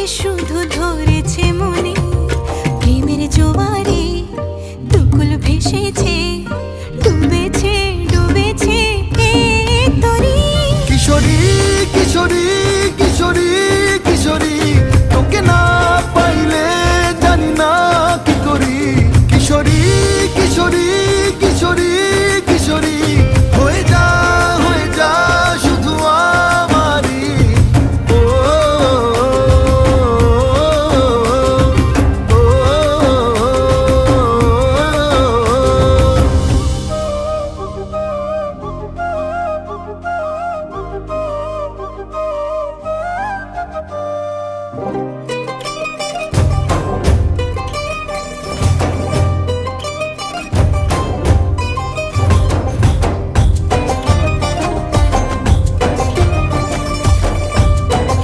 তোকে শুধু ধরেছে মনে। প্রেমের জোয়ারে তুকুল ভেসেছে ডুবেছে ডুবেছে তোরে। কিশোরী কিশোরী